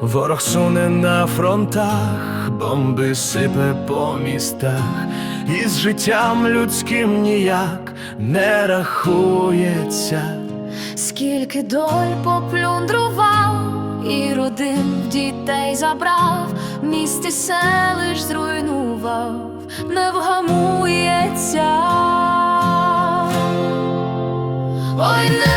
Ворог суне на фронтах, бомби сипе по містах, і з життям людським ніяк не рахується, скільки доль поплюндрував, і родин дітей забрав, місті селищ зруйнував, не вгамується. Ой, не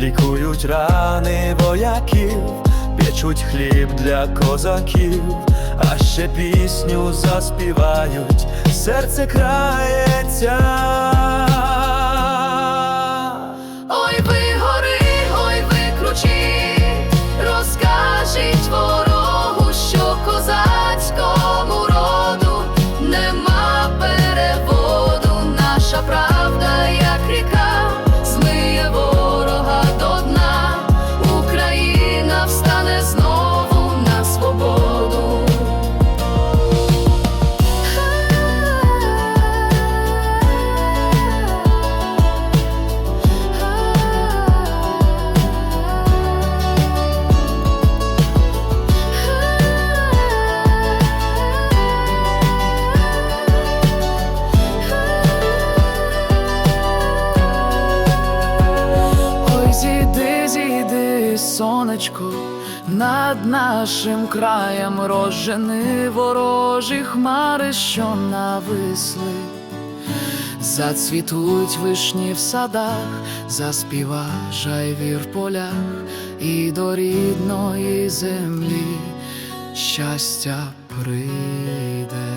Лікують рани вояків, печуть хліб для козаків, а ще пісню заспівають, серце крається. Сонечко, над нашим краєм розжени ворожі хмари, що нависли. Зацвітуть вишні в садах, заспіва жайвір в полях, і до рідної землі щастя прийде.